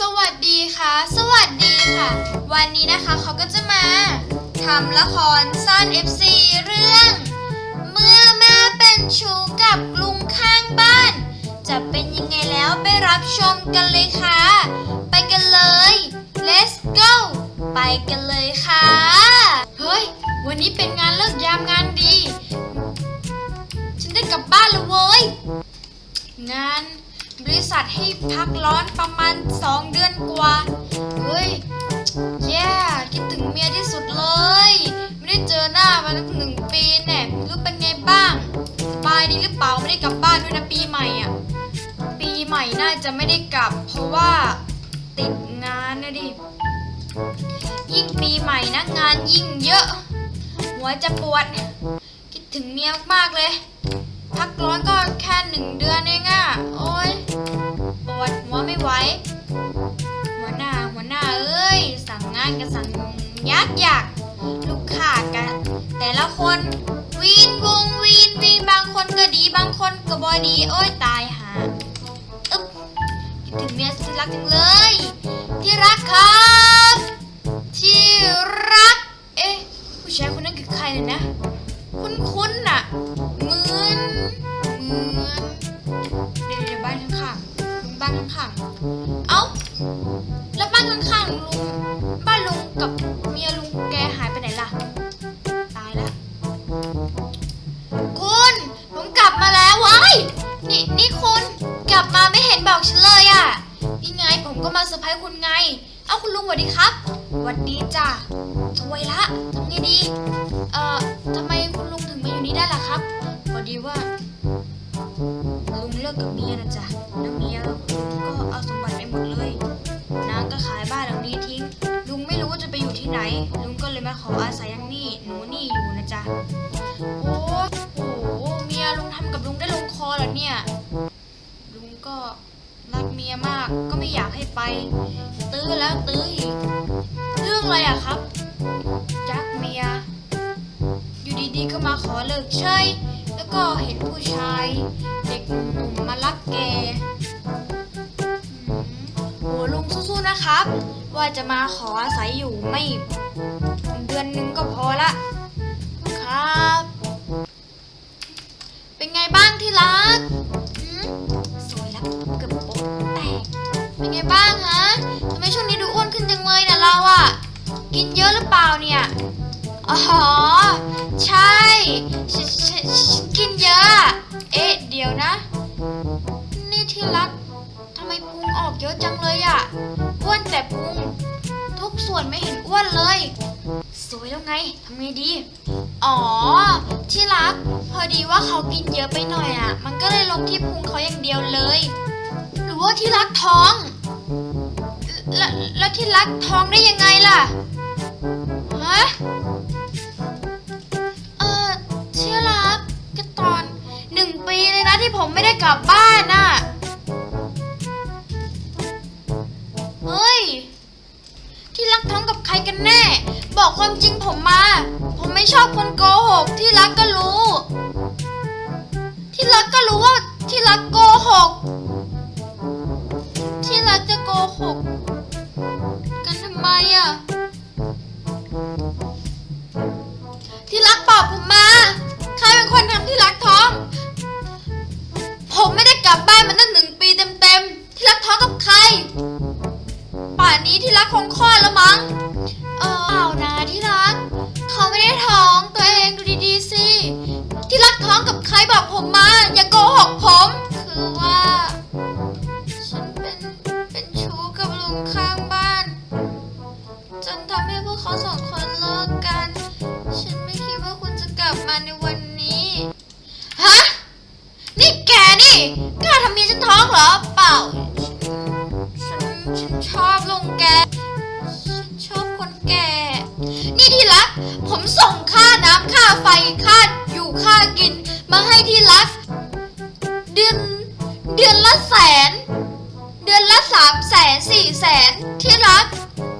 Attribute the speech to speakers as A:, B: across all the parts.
A: สวัสดีค่ะ สวัสดีค่ะ วันนี้นะคะเขาก็จะมาทำละครสั้น FC เรื่อง เมื่อแม่เป็นชู้กับลุงข้างบ้าน จะเป็นยังไงแล้วไปรับชมกันเลยค่ะ ไปกันเลย let's go ไปกันเลยค่ะ เฮ้ย วันนี้เป็นงานเลิกยามงานดี ฉันได้กลับบ้านแล้วเว้ยงาน บริษัทให้พักร้อนประมาณ 2 เดือนกว่า เฮ้ย แย่คิดถึงเมียที่สุดเลย ไม่ได้เจอหน้ามาตั้งหนึ่งปีแน่รู้เป็นไงบ้าง สบายดีหรือเปล่า ไม่ได้กลับบ้านด้วยนะปีใหม่อะ ปีใหม่น่าจะไม่ได้กลับ เพราะว่าติดงานนะดิ ยิ่งปีใหม่นะงานยิ่งเยอะ หัวจะปวด คิดถึงเมียมากเลยพักร้อนก็แค่หนึ่งเดือนเองอะโอ้ย วดหัวไม่ไหว หัวหน้าหัวหน้าเอ้ย สั่งงานกันสั่งงงยากยากลูกค้ากัน แต่ละคนวีนวงวีนวีนบางคนก็ดีบางคนก็บอดี โอ้ยตายหาอึ๊บคิดถึงเมียสิรักจังเลย แล้วคุณผมกลับมาแล้วว้ยนี่นี่คุณกลับมาไม่เห็นบอกฉันเลยอะ่ะนี่ไงผมก็มาเซอร์ไพรส์คุณไง เอาคุณลุงสวัสดีครับสวัสดีจ้ะสวยละทำไงดี เอ่อทำไมคุณลุงถึงมาอยู่นี่ได้ล่ะครับพอดีว่าลุงเลิกกับเมียนะจ๊ะแล้วเมียก็เอาสมบัติไปหมดเลยนางก็ขายบ้านหลังนี้ทิ้งลุงไม่รู้ว่าจะไปอยู่ที่ไหน ลุงก็เลยมาขออาศัยยังนี่ ก็รักเมียมากก็ไม่อยากให้ไป ตื้อแล้วตื้ออีกเรื่องอะไรอะครับจักเมีย อยู่ดีๆก็มาขอเลิกเฉยแล้วก็เห็นผู้ชาย เด็กหนุ่มมารักแกอืมโหลุงสู้ๆนะครับ ว่าจะมาขออาศัยอยู่ไม่ เดือนนึงก็พอละ กินเยอะหรือเปล่าเนี่ย อ๋อ ใช่ฉฉฉฉันกินเยอะ เอ๊ะ เดี๋ยวนะ นี่ที่รักทำไมพุงออกเยอะจังเลยอะอ้วนแต่พุง ทุกส่วนไม่เห็นอ้วนเลย สวยแล้วไงทำไงดี อ๋อ ที่รัก พอดีว่าเขากินเยอะไปหน่อยอะมันก็เลยลงที่พุงเขาอย่างเดียวเลย หรือว่าที่รักท้อง แล้วแล้วที่รักท้องได้ยังไงล่ะ ฮะเออเชื่อรักก็ตอนหนึ่งปีเลยนะที่ผมไม่ได้กลับบ้านน่ะ เฮ้ย ที่รักท้องกับใครกันแน่ บอกความจริงผมมา ผมไม่ชอบคนโกหก ที่รักก็รู้ ที่รักก็รู้ว่าที่รักโกหก ที่รักจะโกหก นี้ที่รักคงคลอดแล้วมั้ง เออเปล่านะที่รัก เขาไม่ได้ท้องตัวเองดูดีๆสิ ที่รักท้องกับใครบอกผมมา อย่าโกหกผม คือว่า ฉันเป็นเป็นชู้กับลุงข้างบ้าน จนทำให้พวกเขาสองคนเลิกกัน ฉันไม่คิดว่าคุณจะกลับมาในวันนี้ ฮะ นี่แกนี่ก ไฟค่าอยู่ค่ากิน มาให้ที่รักเดือนเดือนละแสน เดือนละสามแสนสี่แสนที่รัก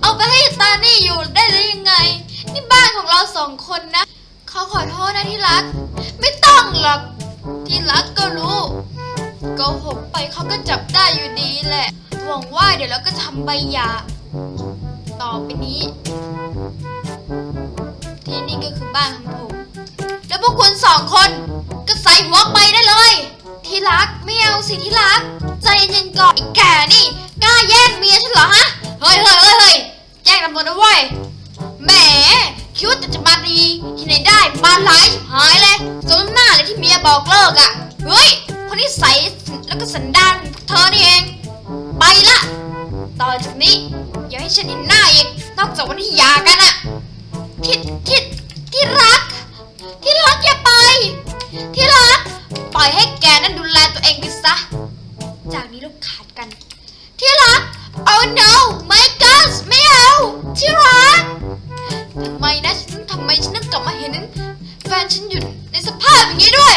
A: เอาไปให้ตานี่อยู่ได้หรือยังไง นี่บ้านของเราสองคนนะเขาขอโทษนะที่รัก ไม่ต้องหรอกที่รักก็รู้โกหกไปเขาก็จับได้อยู่ดีแหละหวังว่าเดี๋ยวเราก็ทำใบหย่าต่อไปนี้ ที่นี่ก็คือบ้านของผม คุณสองคน ก็ใส่หัวไปได้เลย ที่รักไม่เอาสิที่รัก ใจเย็นๆก่อนไอ้แก่นี่กล้าแย่งเมียฉันเหรอฮะ เฮ้ยเฮ้ยเฮ้ยเฮ้ยแจ้งตำรวจนะเว้ยแหมคิดว่าจะจะมาดีที่ไหนได้มาหลายหายเลยสมหน้าเลยที่เมียบอกเลิกอะ่ะเฮ้ยคนที่ใส่แล้วก็สันดานพวกเธอนี่เอง ไปละต่อจากนี้อย่าให้ฉันเห็นหน้าอีกนอกจากวันที่หย่ากันอะที่ที่ที่รัก ล่อยให้แกนั้นดูแลตัวเองไปซะ จากนี้เราขาดกัน ที่รัก oh no my god ไม่เอาที่รักทำไมนะฉันทำไมฉันต้องกลับมาเห็นแฟนฉันอยู่ในสภาพอย่างนี้ด้วย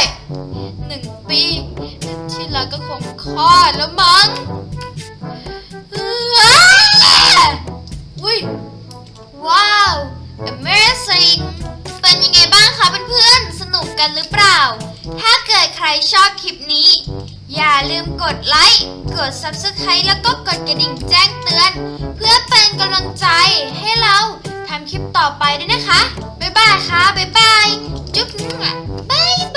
A: หนึ่งปีที่รักก็คงคลอดแล้วมั้งเอ้ออุ้ยว้าว amazing เป็นยังไงบ้างคะเพื่อนๆสนุกกันหรือเปล่า ถ้าเกิดใครชอบคลิปนี้ อย่าลืมกดไลค์ กด subscribe แล้วก็กดกระดิ่งแจ้งเตือน เพื่อเป็นกำลังใจให้เราทำคลิปต่อไปด้วยนะคะ บ๊ายบายค่ะ บ๊ายบาย จุ๊บบ๊าย